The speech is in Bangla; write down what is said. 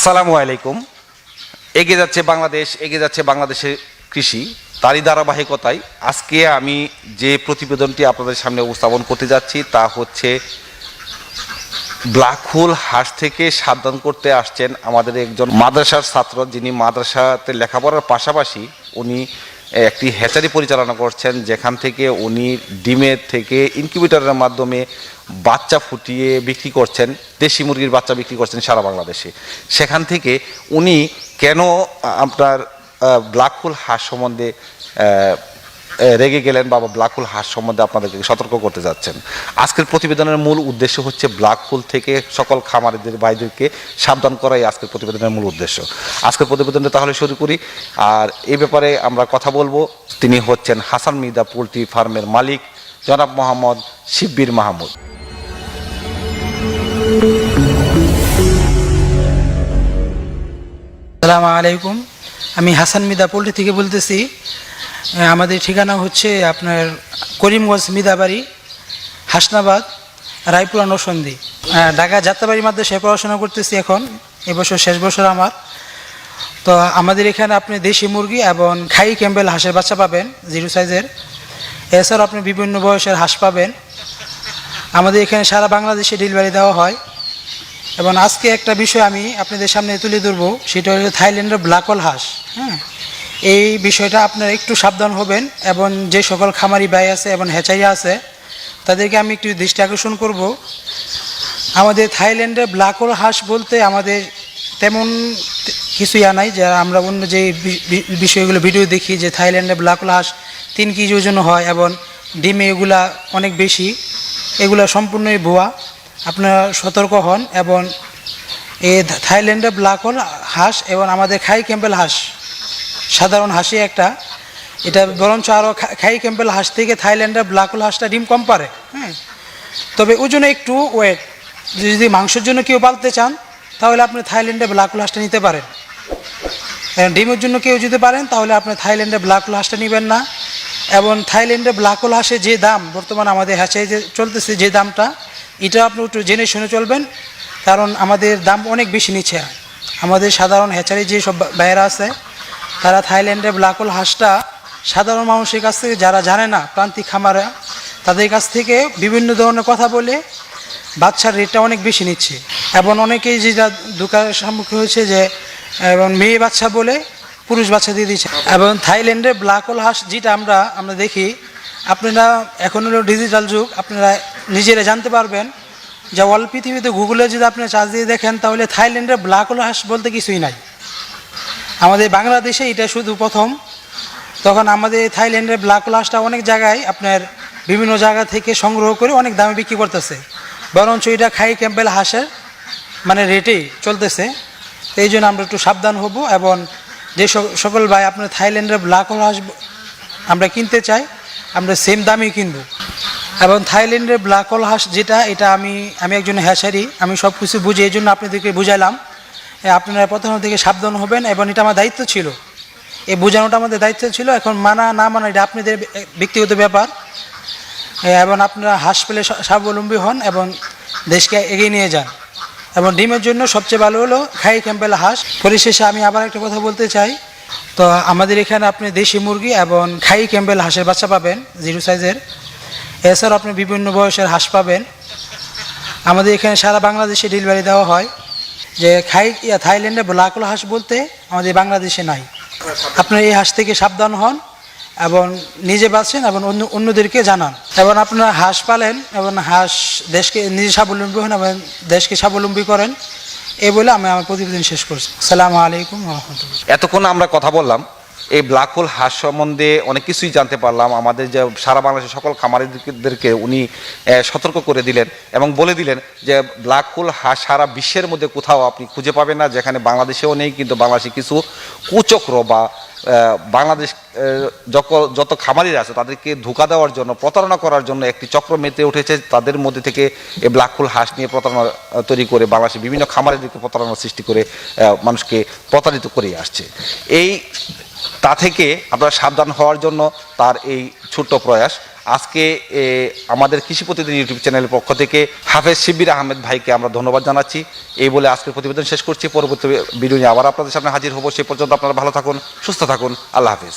আসসালামু আলাইকুম। এগিয়ে যাচ্ছে বাংলাদেশ, এগিয়ে যাচ্ছে বাংলাদেশের কৃষি। তারই ধারাবাহিকতায় আজকে আমি যে প্রতিবেদনটি আপনাদের সামনে উপস্থাপন করতে যাচ্ছি, তা হচ্ছে ব্ল্যাক হোল হাঁস থেকে সাবধান করতে আসছেন আমাদের একজন মাদ্রাসার ছাত্র, যিনি মাদ্রাসাতে লেখাপড়ার পাশাপাশি উনি একটি হ্যাচারি পরিচালনা করছেন, যেখান থেকে উনি ডিমের থেকে ইনকিউবেটরের মাধ্যমে বাচ্চা ফুটিয়ে বিক্রি করছেন, দেশি মুরগির বাচ্চা বিক্রি করছেন সারা বাংলাদেশে। সেখান থেকে উনি কেন আপনার ব্ল্যাক হোল হাঁস সম্বন্ধে রেগে গেলেন বা ব্ল্যাক হোল হাঁস সম্বন্ধে আপনাদেরকে সতর্ক করতে যাচ্ছেন। আজকের প্রতিবেদনের মূল উদ্দেশ্য হচ্ছে ব্ল্যাক হোল থেকে সকল খামারিদের, ভাইদেরকে সাবধান করাই আজকের প্রতিবেদনের মূল উদ্দেশ্য। আজকের প্রতিবেদনটা তাহলে শুরু করি। আর এই ব্যাপারে আমরা কথা বলব। তিনি হচ্ছেন হাসান মিদা পোলট্রি ফার্মের মালিক, জনাব মোহাম্মদ শিব্বির মাহমুদ। সালাম আলাইকুম। আমি হাসান মিদা পোল্ট্রি থেকে বলতেছি আমাদের ঠিকানা হচ্ছে আপনার করিমগঞ্জ মিদাবাড়ি হাসনাবাদ রায়পুরা নসন্দি আহ, ঢাকা যাত্রাবাড়ির মাদ্রাসায় পড়াশোনা করতেছি এখন এবছর শেষ বছর আমার। তো আমাদের এখানে আপনি দেশি মুরগি এবং খাই ক্যাম্বেল হাঁসের বাচ্চা পাবেন জিরো সাইজের। এছাড়াও আপনি বিভিন্ন বয়সের হাঁস পাবেন। আমাদের এখানে সারা বাংলাদেশে ডেলিভারি দেওয়া হয়। এবং আজকে একটা বিষয় আমি আপনাদের সামনে তুলে ধরবো সেটা হলো থাইল্যান্ডের ব্ল্যাকল হাঁস হ্যাঁ। এই বিষয়টা আপনারা একটু সাবধান হবেন এবং যে সকল খামারি ব্যয় আছে এবং হেঁচাইয়া আছে, তাদেরকে আমি একটু দৃষ্টি আকর্ষণ করব। আমাদের থাইল্যান্ডের ব্ল্যাকল হাঁস বলতে আমাদের তেমন কিছু ইয়া নাই, যে আমরা অন্য যে বিষয়গুলো ভিডিও দেখি যে থাইল্যান্ডে ব্ল্যাকল হাঁস তিন কেজি ওজন হয় এবং ডিমে এগুলা অনেক বেশি, এগুলা সম্পূর্ণই ভুয়া। আপনারা সতর্ক হন এবং এ থাইল্যান্ডে ব্ল্যাকল হাঁস এবং আমাদের খাই ক্যাম্পেল হাঁস। সাধারণ হাসি একটা। এটা বরঞ্চ আরও খাই ক্যাম্পেল হাঁস থেকে থাইল্যান্ডের ব্ল্যাকল হাঁসটা ডিম কম পারে হ্যাঁ। তবে ওজনে একটু ওয়েট যদি মাংসের জন্য কেউ পালতে চান, তাহলে আপনি থাইল্যান্ডে ব্ল্যাক হাঁসটা নিতে পারেন। ডিমের জন্য কেউ যদি পারেন, তাহলে আপনি থাইল্যান্ডে ব্ল্যাক হাঁসটা নেবেন না। এবং থাইল্যান্ডে ব্ল্যাক হাঁসে যে দাম, বর্তমান আমাদের হ্যাঁচে যে চলতেছে যে দামটা, এটা আপনি একটু জেনে শুনে চলবেন। কারণ আমাদের দাম অনেক বেশি নিচ্ছে আমাদের সাধারণ হ্যাচারি যে সব ভাইয়েরা আছে তারা থাইল্যান্ডে ব্ল্যাকল হাঁসটা সাধারণ মানুষের কাছ থেকে, যারা জানে না প্রান্তিক খামারা তাদের কাছ থেকে বিভিন্ন ধরনের কথা বলে বাচ্চার রেটটা অনেক বেশি নিচ্ছে। এবং অনেকেই যেটা দোকানের সম্মুখীন হয়েছে যে, এবং মেয়ে বাচ্চা বলে পুরুষ বাচ্চা দিয়ে দিচ্ছে। এবং থাইল্যান্ডে ব্ল্যাক হোল হাঁস যেটা আমরা আমরা দেখি, আপনারা এখন হলো ডিজিটাল যুগ, আপনারা নিজেরা জানতে পারবেন যে অল পৃথিবীতে গুগলে যদি আপনি চার্জ দিয়ে দেখেন, তাহলে থাইল্যান্ডের হোল হাঁস বলতে কিছুই নাই। আমাদের বাংলাদেশে এটা শুধু প্রথম। তখন আমাদের থাইল্যান্ডের ব্ল্যাক হাঁসটা অনেক জায়গায় আপনার বিভিন্ন জায়গা থেকে সংগ্রহ করে অনেক দামে বিক্রি করতেছে। বরঞ্চ এটা খাই ক্যাম্পেল হাঁসের মানে রেটেই চলতেছে। এই জন্য আমরা একটু সাবধান হব এবং যে সকল ভাই আপনার থাইল্যান্ডের ব্ল্যাক হাঁস আমরা কিনতে চাই, আমরা সেম দামেই কিনবো। এবং থাইল্যান্ডের ব্ল্যাক হোল হাঁস যেটা, এটা আমি আমি একজন হ্যাশারি আমি সব কিছু বুঝি এই জন্য আপনাদেরকে বুঝাইলাম। আপনারা প্রথম থেকে সাবধান হবেন এবং এটা আমার দায়িত্ব ছিল। এই বোঝানোটা আমাদের দায়িত্ব ছিল। এখন মানা, না মানা, এটা আপনাদের ব্যক্তিগত ব্যাপার। এবং আপনারা হাঁস পেলে স্বাবলম্বী হন এবং দেশকে এগিয়ে নিয়ে যান। এবং ডিমের জন্য সবচেয়ে ভালো হলো খাই ক্যাম্পেল হাঁস। পরিশেষে আমি আবার একটা কথা বলতে চাই। তো আমাদের এখানে আপনি দেশি মুরগি এবং খাই ক্যাম্পেল হাঁসের বাচ্চা পাবেন, জিরো সাইজের। এছাড়াও আপনি বিভিন্ন বয়সের হাঁস পাবেন। আমাদের এখানে সারা বাংলাদেশে ডেলিভারি দেওয়া হয়। যে খাই থাইল্যান্ডে ব্ল্যাকল হাঁস বলতে আমাদের বাংলাদেশে নাই। আপনারা এই হাঁস থেকে সাবধান হন এবং নিজে বাঁচেন এবং অন্য, অন্যদেরকে জানান। এবং আপনারা হাঁস পালেন এবং হাঁস দেশকে নিজে স্বাবলম্বী হন এবং দেশকে স্বাবলম্বী করেন। এ বলে আমি আমার প্রতিবেদন শেষ করছি। সালাম আলাইকুম রহমতুল্লাহ। এতক্ষণ আমরা কথা বললাম। এই ব্ল্যাক হোল হাস সম্বন্ধে অনেক কিছুই জানতে পারলাম। আমাদের যে সারা বাংলাদেশের সকল খামারিদেরকে উনি সতর্ক করে দিলেন এবং বলে দিলেন যে ব্ল্যাক হোল হাস সারা বিশ্বের মধ্যে কোথাও আপনি খুঁজে পাবেন না, যেখানে বাংলাদেশেও নেই, কিন্তু বাংলাদেশে কিছু কুচক্র বা বাংলাদেশ যত- খামারিরা আছে, তাদেরকে ধোকা দেওয়ার জন্য, প্রতারণা করার জন্য একটি চক্র মেতে উঠেছে। তাদের মধ্যে থেকে এই ব্ল্যাক হোল হাঁস নিয়ে প্রতারণা তৈরি করে বাংলাদেশের বিভিন্ন খামারিদেরকে প্রতারণা সৃষ্টি করে মানুষকে প্রতারিত করে আসছে। এই, তা থেকে আপনারা সাবধান হওয়ার জন্য তার এই ছোট্ট প্রয়াস। আজকে আমাদের কৃষি প্রতিদিন ইউটিউব চ্যানেলের পক্ষ থেকে হাফেজ শিবির আহমেদ ভাইকে আমরা ধন্যবাদ জানাচ্ছি। এই বলে আজকের প্রতিবেদন শেষ করছি। পরবর্তী ভিডিও আবার আপনাদের সামনে হাজির হব। সে পর্যন্ত আপনারা ভালো থাকুন, সুস্থ থাকুন। আল্লাহ হাফেজ।